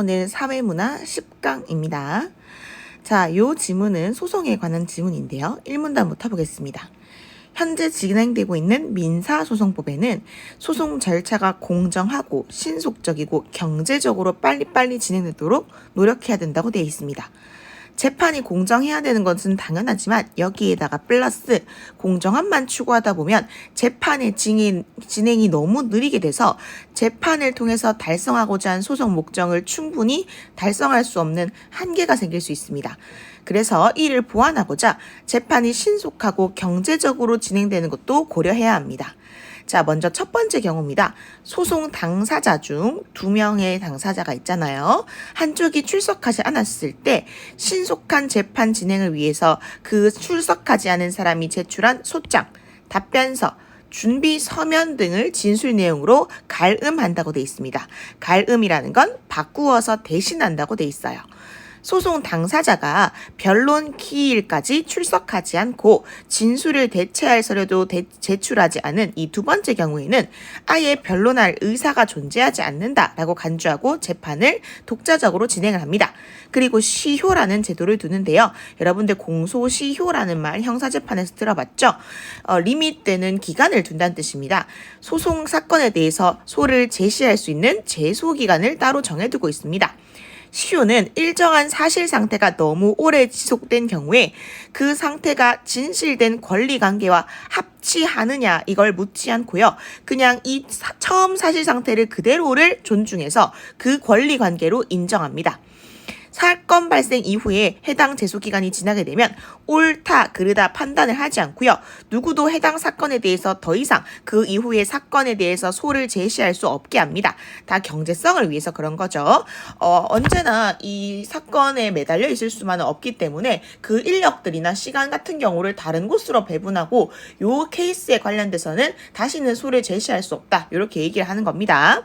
오늘 사회문화 10강입니다. 자, 요 지문은 소송에 관한 지문인데요. 1문단부터 보겠습니다. 현재 진행되고 있는 민사소송법에는 소송 절차가 공정하고 신속적이고 경제적으로 빨리빨리 진행되도록 노력해야 된다고 되어 있습니다. 재판이 공정해야 되는 것은 당연하지만 여기에다가 플러스 공정함만 추구하다 보면 재판의 진행, 진행이 너무 느리게 돼서 재판을 통해서 달성하고자 한 소송 목적을 충분히 달성할 수 없는 한계가 생길 수 있습니다. 그래서 이를 보완하고자 재판이 신속하고 경제적으로 진행되는 것도 고려해야 합니다. 자, 먼저 첫 번째 경우입니다. 소송 당사자 중 두 명의 당사자가 있잖아요. 한쪽이 출석하지 않았을 때 신속한 재판 진행을 위해서 그 출석하지 않은 사람이 제출한 소장, 답변서, 준비 서면 등을 진술 내용으로 갈음한다고 돼 있습니다. 갈음이라는 건 바꾸어서 대신한다고 돼 있어요. 소송 당사자가 변론 기일까지 출석하지 않고 진술을 대체할 서류도 대, 제출하지 않은 이 두 번째 경우에는 아예 변론할 의사가 존재하지 않는다라고 간주하고 재판을 독자적으로 진행을 합니다. 그리고 시효라는 제도를 두는데요. 여러분들 공소시효라는 말 형사재판에서 들어봤죠? 어, 리밋되는 기간을 둔다는 뜻입니다. 소송 사건에 대해서 소를 제시할 수 있는 제소 기간을 따로 정해두고 있습니다. 시효는 일정한 사실 상태가 너무 오래 지속된 경우에 그 상태가 진실된 권리 관계와 합치하느냐 이걸 묻지 않고요. 그냥 이 사, 처음 사실 상태를 그대로를 존중해서 그 권리 관계로 인정합니다. 사건 발생 이후에 해당 제소 기간이 지나게 되면 옳다 그르다 판단을 하지 않고요. 누구도 해당 사건에 대해서 더 이상 그 이후의 사건에 대해서 소를 제시할 수 없게 합니다. 다 경제성을 위해서 그런 거죠. 어, 언제나 이 사건에 매달려 있을 수만은 없기 때문에 그 인력들이나 시간 같은 경우를 다른 곳으로 배분하고 요 케이스에 관련돼서는 다시는 소를 제시할 수 없다. 이렇게 얘기를 하는 겁니다.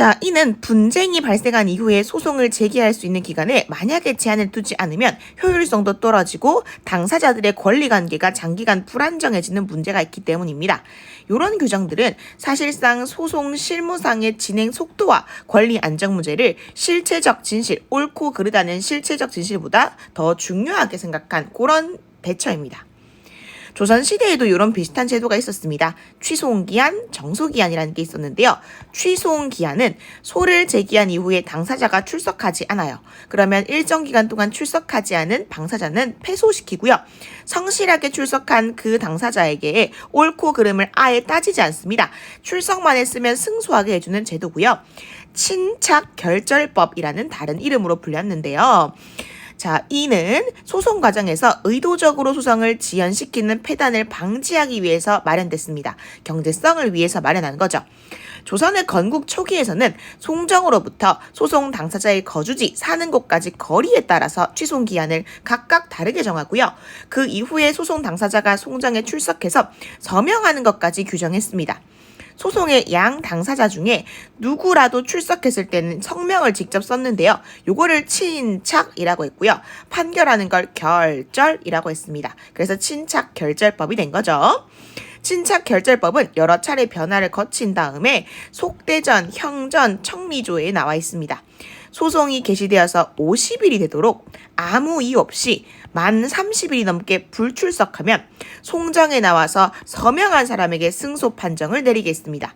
자, 이는 분쟁이 발생한 이후에 소송을 제기할 수 있는 기간에 만약에 제한을 두지 않으면 효율성도 떨어지고 당사자들의 권리 관계가 장기간 불안정해지는 문제가 있기 때문입니다. 이런 규정들은 사실상 소송 실무상의 진행 속도와 권리 안정 문제를 실체적 진실, 옳고 그르다는 실체적 진실보다 더 중요하게 생각한 그런 대처입니다. 조선시대에도 이런 비슷한 제도가 있었습니다. 취소기한, 정소기한이라는 게 있었는데요. 취소기한은 소를 제기한 이후에 당사자가 출석하지 않아요. 그러면 일정 기간 동안 출석하지 않은 당사자는 패소시키고요. 성실하게 출석한 그 당사자에게 옳고 그름을 아예 따지지 않습니다. 출석만 했으면 승소하게 해주는 제도고요. 친착 결절법이라는 다른 이름으로 불렸는데요. 자, 이는 소송 과정에서 의도적으로 소송을 지연시키는 폐단을 방지하기 위해서 마련됐습니다. 경제성을 위해서 마련한 거죠. 조선의 건국 초기에서는 송정으로부터 소송 당사자의 거주지 사는 곳까지 거리에 따라서 취소 기한을 각각 다르게 정하고요. 그 이후에 소송 당사자가 송정에 출석해서 서명하는 것까지 규정했습니다. 소송의 양 당사자 중에 누구라도 출석했을 때는 성명을 직접 썼는데요. 요거를 친착이라고 했고요. 판결하는 걸 결절이라고 했습니다. 그래서 친착 결절법이 된 거죠. 친착 결절법은 여러 차례 변화를 거친 다음에 속대전, 형전, 청리조에 나와 있습니다. 소송이 개시되어서 50일이 되도록 아무 이유 없이 만 30일이 넘게 불출석하면 송정에 나와서 서명한 사람에게 승소 판정을 내리겠습니다.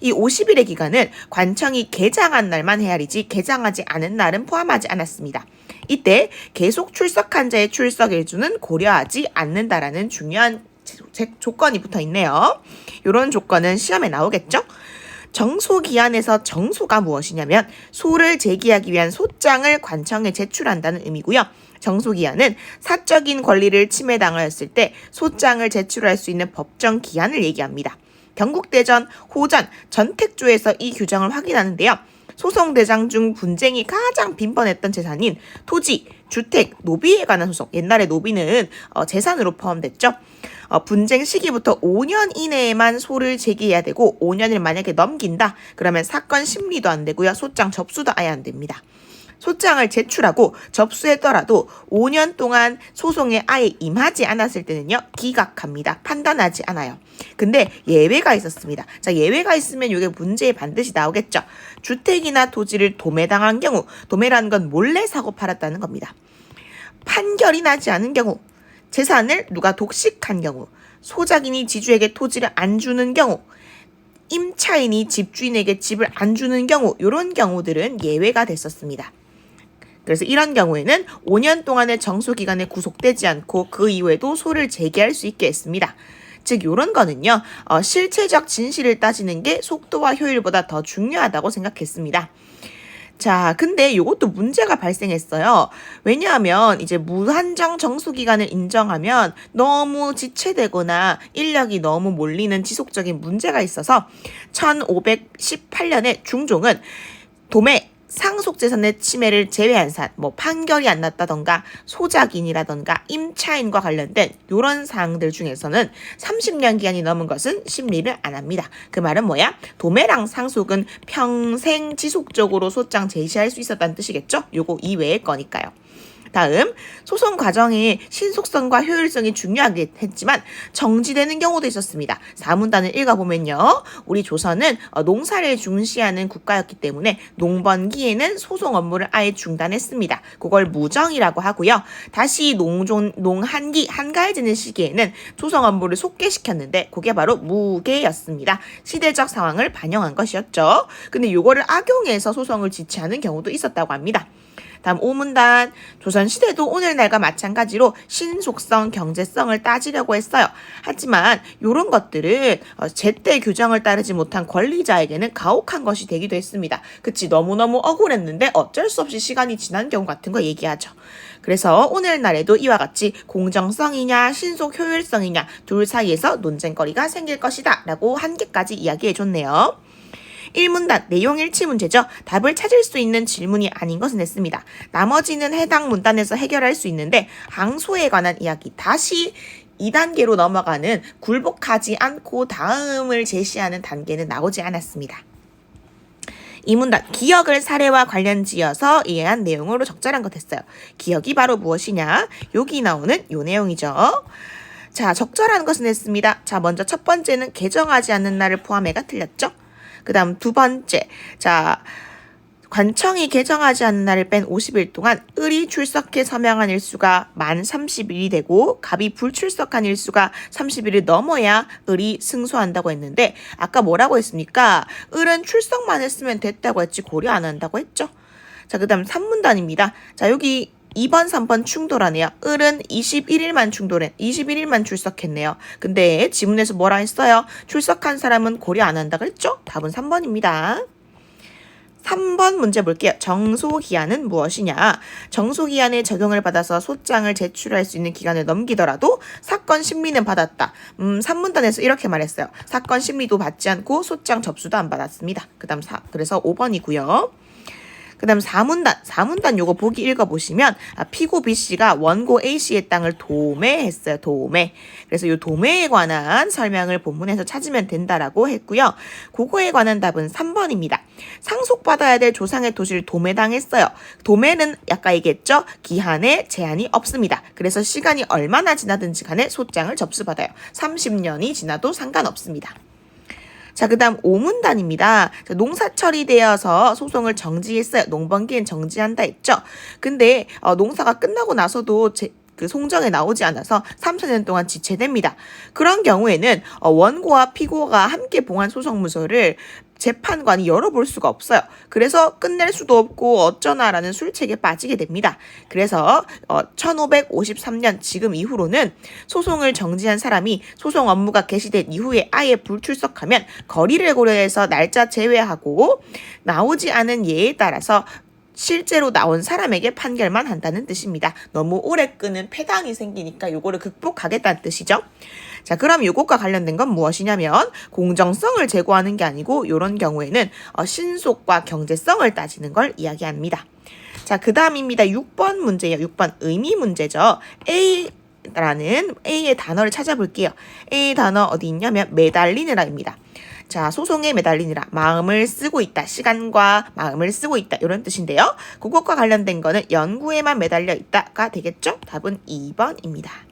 이 50일의 기간은 관청이 개장한 날만 헤아리지 개장하지 않은 날은 포함하지 않았습니다. 이때 계속 출석한 자의 출석 일주는 고려하지 않는다라는 중요한 조건이 붙어 있네요. 이런 조건은 시험에 나오겠죠? 정소 기한에서 정소가 무엇이냐면 소를 제기하기 위한 소장을 관청에 제출한다는 의미고요. 정소 기한은 사적인 권리를 침해당하였을 때 소장을 제출할 수 있는 법정 기한을 얘기합니다. 경국대전, 호전, 전택조에서 이 규정을 확인하는데요. 소송 대상 중 분쟁이 가장 빈번했던 재산인 토지, 주택, 노비에 관한 소송. 옛날에 노비는 어, 재산으로 포함됐죠. 어, 분쟁 시기부터 5년 이내에만 소를 제기해야 되고 5년을 만약에 넘긴다 그러면 사건 심리도 안 되고요. 소장 접수도 아예 안 됩니다. 소장을 제출하고 접수했더라도 5년 동안 소송에 아예 임하지 않았을 때는요, 기각합니다. 판단하지 않아요. 근데 예외가 있었습니다. 자, 예외가 있으면 이게 문제에 반드시 나오겠죠. 주택이나 토지를 도매당한 경우, 도매라는 건 몰래 사고 팔았다는 겁니다. 판결이 나지 않은 경우, 재산을 누가 독식한 경우, 소작인이 지주에게 토지를 안 주는 경우, 임차인이 집주인에게 집을 안 주는 경우, 이런 경우들은 예외가 됐었습니다. 그래서 이런 경우에는 5년 동안의 정소 기간에 구속되지 않고 그 이후에도 소를 제기할 수 있게 했습니다. 즉 이런 거는요 어, 실체적 진실을 따지는 게 속도와 효율보다 더 중요하다고 생각했습니다. 자, 근데 이것도 문제가 발생했어요. 왜냐하면 이제 무한정 정수 기간을 인정하면 너무 지체되거나 인력이 너무 몰리는 지속적인 문제가 있어서 1518년에 중종은 도매 상속재산의 침해를 제외한 산, 뭐 판결이 안 났다던가 소작인이라던가 임차인과 관련된 이런 사항들 중에서는 30년 기한이 넘은 것은 심리를 안 합니다. 그 말은 뭐야? 도매랑 상속은 평생 지속적으로 소장 제시할 수 있었다는 뜻이겠죠? 요거 이외의 거니까요. 다음 소송 과정의 신속성과 효율성이 중요하게 했지만 정지되는 경우도 있었습니다. 사문단을 읽어보면요. 우리 조선은 어, 농사를 중시하는 국가였기 때문에 농번기에는 소송 업무를 아예 중단했습니다. 그걸 무정이라고 하고요. 다시 농종, 농한기 한가해지는 시기에는 소송 업무를 속개시켰는데 그게 바로 무계였습니다. 시대적 상황을 반영한 것이었죠. 근데 요거를 악용해서 소송을 지체하는 경우도 있었다고 합니다. 다음 오문단 조선시대도 오늘날과 마찬가지로 신속성, 경제성을 따지려고 했어요. 하지만 이런 것들은 어, 제때 규정을 따르지 못한 권리자에게는 가혹한 것이 되기도 했습니다. 그치 너무너무 억울했는데 어쩔 수 없이 시간이 지난 경우 같은 거 얘기하죠. 그래서 오늘날에도 이와 같이 공정성이냐 신속 효율성이냐 둘 사이에서 논쟁거리가 생길 것이다 라고 한 개까지 이야기해 줬네요. 1문단 내용 일치 문제죠. 답을 찾을 수 있는 질문이 아닌 것은 했습니다. 나머지는 해당 문단에서 해결할 수 있는데 항소에 관한 이야기 다시 2단계로 넘어가는 굴복하지 않고 다음을 제시하는 단계는 나오지 않았습니다. 이 문단 기억을 사례와 관련 지어서 이해한 내용으로 적절한 것 했어요. 기억이 바로 무엇이냐? 여기 나오는 요 내용이죠. 자, 적절한 것은 했습니다. 자, 먼저 첫 번째는 개정하지 않는 날을 포함해가 틀렸죠. 그 다음 두 번째. 자, 관청이 개정하지 않는 날을 뺀 50일 동안 을이 출석해 서명한 일수가 만 30일이 되고 갑이 불출석한 일수가 30일을 넘어야 을이 승소한다고 했는데 아까 뭐라고 했습니까? 을은 출석만 했으면 됐다고 했지 고려 안 한다고 했죠. 자, 그 다음 3문단입니다. 자, 여기 2번, 3번 충돌하네요. 을은 21일만 충돌해, 21일만 출석했네요. 근데 지문에서 뭐라 했어요? 출석한 사람은 고려 안 한다고 했죠? 답은 3번입니다. 3번 문제 볼게요. 정소기한은 무엇이냐? 정소기한에 적용을 받아서 소장을 제출할 수 있는 기간을 넘기더라도 사건 심리는 받았다. 음, 3문단에서 이렇게 말했어요. 사건 심리도 받지 않고 소장 접수도 안 받았습니다. 그 다음 사, 그래서 5번이고요. 그 다음 4문단, 4문단 요거 보기 읽어 보시면, 아, 피고 B씨가 원고 A씨의 땅을 도매했어요, 도매. 그래서 요 도매에 관한 설명을 본문에서 찾으면 된다라고 했고요. 그거에 관한 답은 3번입니다. 상속받아야 될 조상의 토지를 도매당했어요. 도매는 아까 얘기했죠? 기한에 제한이 없습니다. 그래서 시간이 얼마나 지나든지 간에 소장을 접수받아요. 30년이 지나도 상관없습니다. 자, 그 다음 오문단입니다. 자, 농사철이 되어서 소송을 정지했어요. 농번기엔 정지한다 했죠. 근데 어, 농사가 끝나고 나서도 제, 그 송정에 나오지 않아서 3, 4년 동안 지체됩니다. 그런 경우에는 어, 원고와 피고가 함께 봉한 소송 문서를 재판관이 열어볼 수가 없어요. 그래서 끝낼 수도 없고 어쩌나라는 술책에 빠지게 됩니다. 그래서 어, 1553년 지금 이후로는 소송을 정지한 사람이 소송 업무가 개시된 이후에 아예 불출석하면 거리를 고려해서 날짜 제외하고 나오지 않은 예에 따라서 실제로 나온 사람에게 판결만 한다는 뜻입니다. 너무 오래 끄는 폐당이 생기니까 요거를 극복하겠다는 뜻이죠. 자, 그럼 요것과 관련된 건 무엇이냐면 공정성을 제고하는 게 아니고 이런 경우에는 어, 신속과 경제성을 따지는 걸 이야기합니다. 자, 그 다음입니다. 6번 문제예요. 6번 의미 문제죠. A 라는 A의 단어를 찾아볼게요. A 단어 어디 있냐면 매달리느라입니다. 자, 소송에 매달리느라 마음을 쓰고 있다. 시간과 마음을 쓰고 있다. 이런 뜻인데요. 그것과 관련된 거는 연구에만 매달려 있다가 되겠죠? 답은 2번입니다.